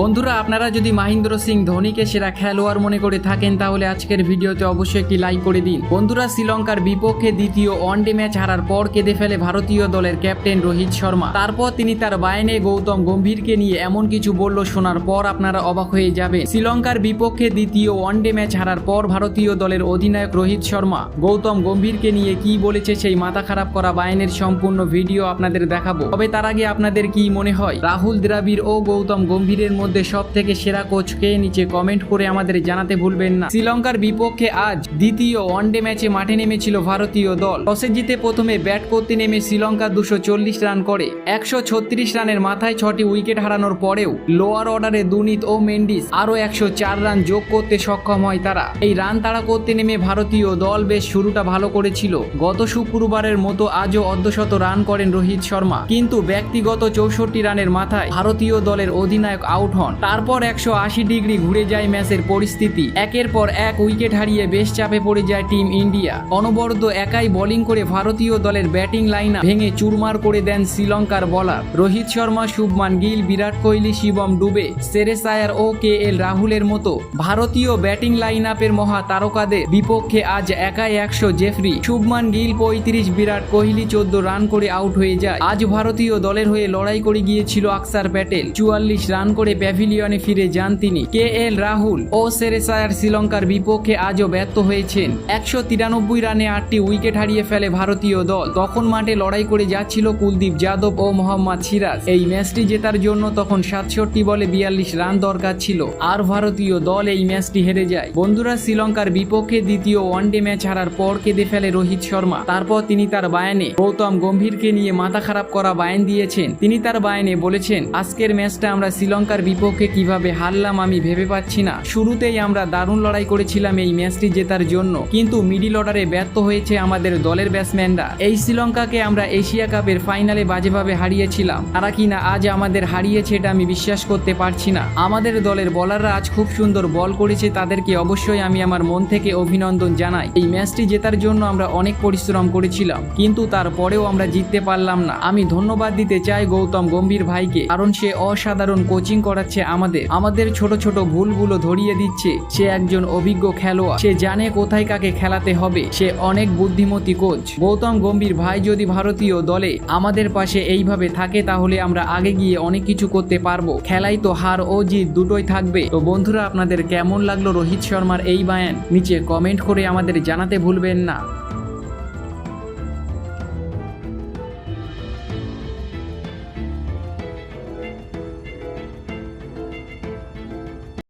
বন্ধুরা, আপনারা যদি মহেন্দ্র সিং ধোনিকে সেরা খেলোয়াড় মনে করে থাকেন, তাহলে আজকের ভিডিওতে অবশ্যই একটি লাইক করে দিন। বন্ধুরা, শ্রীলঙ্কার বিপক্ষে দ্বিতীয় ওয়ানডে ম্যাচ হারার পর কেঁদে ফেলে ভারতীয় দলের ক্যাপ্টেন রোহিত শর্মা। তারপর তিনি তার বায়নে গৌতম গম্ভীরকে নিয়ে এমন কিছু বলল, শোনার পর আপনারা অবাক হয়ে যাবে শ্রীলঙ্কার বিপক্ষে দ্বিতীয় ওয়ানডে ম্যাচ হারার পর ভারতীয় দলের অধিনায়ক রোহিত শর্মা গৌতম গম্ভীরকে নিয়ে কি বলেছে সেই মাথা খারাপ করা বায়নের সম্পূর্ণ ভিডিও আপনাদের দেখাবো। তবে তার আগে আপনাদের কি মনে হয়? রাহুল দ্রাবিড় ও গৌতম গম্ভীরের মধ্যে সব থেকে সেরা কোচ কে নিচে কমেন্ট করে আমাদের জানাতে ভুলবেন না। শ্রীলঙ্কার বিপক্ষে আজ দ্বিতীয় ওয়ানডে ম্যাচে মাঠে নেমেছিল ভারতীয় দল। টসে জিতে প্রথমে ব্যাট করতে নেমে শ্রীলঙ্কা দুশো চল্লিশ রান করে। একশো ছত্রিশ রানের মাথায় ছটি উইকেট হারানোর পরেও লোয়ার অর্ডারে দুনিত ও মেন্ডিস আরও একশো চার রান যোগ করতে সক্ষম হয় তারা। এই রান তাড়া করতে নেমে ভারতীয় দল বেশ শুরুটা ভালো করেছিল। গত শুক্রবারের মতো আজও অর্ধশত রান করেন রোহিত শর্মা। কিন্তু ব্যক্তিগত চৌষট্টি রানের মাথায় ভারতীয় দলের অধিনায়ক আউট হন তারপর একশো আশি ডিগ্রি ঘুরে যায় ম্যাচের পরিস্থিতি। একের পর এক উইকেট হারিয়ে বেশ চাপে পড়ে যায় টিম ইন্ডিয়া। অনবরত একাই বোলিং করে ভারতীয় দলের ব্যাটিং লাইন ভেঙে চুরমার করে দেন শ্রীলঙ্কার বলার। রোহিত শর্মা, শুভমান গিল, বিরাট কোহলি, শিবম ডুবে সেরেস আয়ার ও কে এল রাহুলের মতো ভারতীয় ব্যাটিং লাইন আপের মহা তারকাদের বিপক্ষে আজ একাই একশো জেফরি। শুভমান গিল, পঁয়ত্রিশ, বিরাট কোহলি, চোদ্দ রান করে আউট হয়ে যায়। আজ ভারতীয় দলের হয়ে লড়াই করে গিয়েছিল আকসার প্যাটেল। চুয়াল্লিশ রান করে প্যাভিলিয়নে ফিরে যান তিনি। কে এল রাহুল ও সেরেসায়ার শ্রীলঙ্কার বিপক্ষে আজও ব্যর্থ হয়েছেন। একশো তিরানব্বই রানে আটটি উইকেট হারিয়ে ফেলে ভারতীয় দল। তখন মাঠে লড়াই করে যাচ্ছিল কুলদীপ যাদব ও মোহাম্মদ সিরাজ। এই ম্যাচটি জেতার জন্য তখন সাতষট্টি বলে বিয়াল্লিশ রান দরকার ছিল। আর ভারতীয় দল এই ম্যাচটি হেরে যায়। বন্ধুরা, শ্রীলঙ্কার বিপক্ষে দ্বিতীয় ওয়ানডে ম্যাচ হারার পর কেঁদে ফেলে রোহিত শর্মা। তারপর তিনি তার বায়ানে গৌতম গম্ভীরকে নিয়ে মাথা খারাপ করা বায়ান দিয়েছেন। তিনি তার বায়ানে বলেছেন, আজকের ম্যাচটা আমরা শ্রীলঙ্কার বিপক্ষে কীভাবে হারলাম আমি ভেবে পাচ্ছি না। শুরুতেই আমরা দারুণ লড়াই করেছিলাম এই ম্যাচটি জেতার জন্য। কিন্তু মিডিল অর্ডারে ব্যর্থ হয়েছে আমাদের দলের ব্যাটসম্যানরা। এই শ্রীলঙ্কাকে আমরা এশিয়া কাপের ফাইনালে বাজেভাবে হারিয়েছিলাম। তারা কিনা আজ আমাদের হারিয়েছে এটা আমি বিশ্বাস করতে পারছি না। আমাদের দলের বলাররা আজ খুব সুন্দর বল করেছে, তাদেরকে অবশ্যই আমি আমার মন থেকে অভিনন্দন জানাই। এই ম্যাচটি জেতার জন্য আমরা অনেক পরিশ্রম করেছিলাম, কিন্তু তারপরেও আমরা জিততে পারলাম না। আমি ধন্যবাদ দিতে চাই গৌতম গম্ভীর ভাইকে, কারণ সে অসাধারণ কোচিং করাচ্ছে আমাদের। আমাদের ছোট ছোট ভুলগুলো ধরিয়ে দিচ্ছে। সে একজন অভিজ্ঞ খেলোয়াড়। সে জানে কোথায় কাকে খেলাতে হবে। সে অনেক বুদ্ধিমতী কোচ গৌতম গম্ভীর, ভাই যদি ভারতীয় দলে আমাদের পাশে এইভাবে থাকে, তাহলে আমরা আগে গিয়ে অনেক কিছু করতে পারব। খেলাই তো হার ও জিত দুটোই থাকবে। তো বন্ধুরা, আপনাদের কেমন লাগল রোহিত শর্মার এই বায়ান? নিচে কমেন্ট করে আমাদের জানাতে ভুলবেন না।